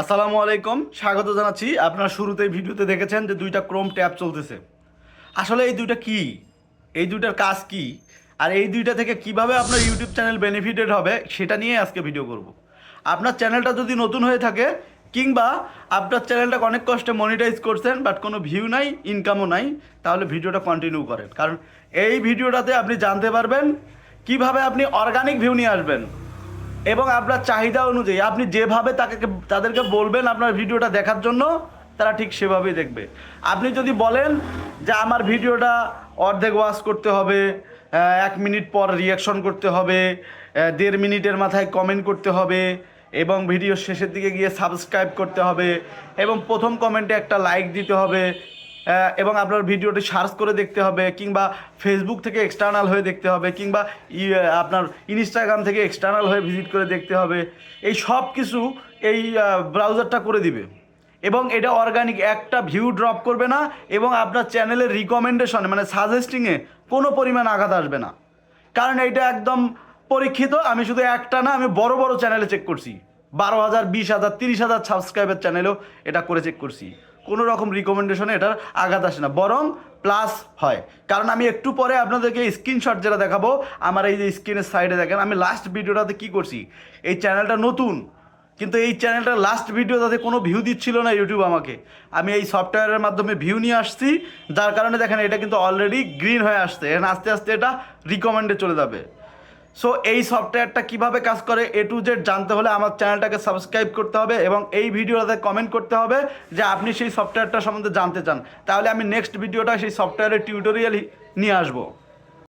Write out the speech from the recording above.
আসসালামু আলাইকুম, স্বাগত জানাচ্ছি। আপনারা শুরুতেই ভিডিওতে দেখেছেন যে দুইটা ক্রোম ট্যাব চলতেছে। আসলে এই দুইটা কি? এই দুইটার কাজ কি? আর এই দুইটা থেকে কীভাবে আপনার ইউটিউব চ্যানেল বেনিফিটেড হবে, সেটা নিয়ে আজকে ভিডিও করব। আপনার চ্যানেলটা যদি নতুন হয়ে থাকে, কিংবা আপনার চ্যানেলটা অনেক কষ্টে মনিটাইজ করছেন বাট কোনো ভিউ নাই ইনকামও নাই, তাহলে ভিডিওটা কন্টিনিউ করেন। কারণ এই ভিডিওটাতে আপনি জানতে পারবেন কীভাবে আপনি অর্গানিক ভিউ নিয়ে আসবেন। এবং আপনার চাহিদা অনুযায়ী, আপনি যেভাবে তাকে তাদেরকে বলবেন আপনার ভিডিওটা দেখার জন্য, তারা ঠিক সেভাবেই দেখবে। আপনি যদি বলেন যে আমার ভিডিওটা অর্ধেক ওয়াশ করতে হবে এক মিনিট পর রিয়াকশন করতে হবে দেড় মিনিটের মাথায় কমেন্ট করতে হবে, এবং ভিডিও শেষের দিকে গিয়ে সাবস্ক্রাইব করতে হবে, এবং প্রথম কমেন্টে একটা লাইক দিতে হবে এবং আপনার ভিডিওটি সার্চ করে দেখতে হবে, কিংবা ফেসবুক থেকে এক্সটার্নাল হয়ে দেখতে হবে, কিংবা আপনার ইনস্টাগ্রাম থেকে এক্সটার্নাল হয়ে ভিজিট করে দেখতে হবে। এই সব কিছু এই ব্রাউজারটা করে দিবে। এবং এটা অর্গানিক একটা ভিউ ড্রপ করবে না, এবং আপনার চ্যানেলের রিকমেন্ডেশনে মানে সাজেস্টিংয়ে কোনো পরিমাণ আঘাত আসবে না। কারণ এটা একদম পরীক্ষিত, আমি শুধু একটা না, আমি বড় বড় চ্যানেলে চেক করছি। বারো হাজার, বিশ হাজার, তিরিশ হাজার সাবস্ক্রাইবার চ্যানেলেও এটা করে চেক করছি। কোনো রকম রিকমেন্ডেশনে এটার আঘাত আসে না। বরং প্লাস হয়। কারণ আমি একটু পরে আপনাদেরকে স্ক্রিনশট যেটা দেখাবো, আমার এই যে স্ক্রিনের সাইডে দেখেন, আমি লাস্ট ভিডিওটাতে কি করছি? এই চ্যানেলটা নতুন, কিন্তু এই চ্যানেলটার লাস্ট ভিডিও তাতে কোনো ভিউ দিচ্ছিল না ইউটিউব আমাকে। আমি এই সফটওয়্যারের মাধ্যমে ভিউ নিয়ে আসছি, যার কারণে দেখেন এটা কিন্তু অলরেডি গ্রিন হয়ে আসছে। এখন আস্তে আস্তে এটা রিকমেন্ডে চলে যাবে। সো এই সফটওয়্যারটা কীভাবে কাজ করে এ টু জেড জানতে হলে আমার চ্যানেলটাকে সাবস্ক্রাইব করতে হবে এবং এই ভিডিওটাতে কমেন্ট করতে হবে যে আপনি সেই সফটওয়্যারটা সম্বন্ধে জানতে চান। তাহলে আমি নেক্সট ভিডিওটা সেই সফটওয়্যারের টিউটোরিয়াল নিয়ে আসব।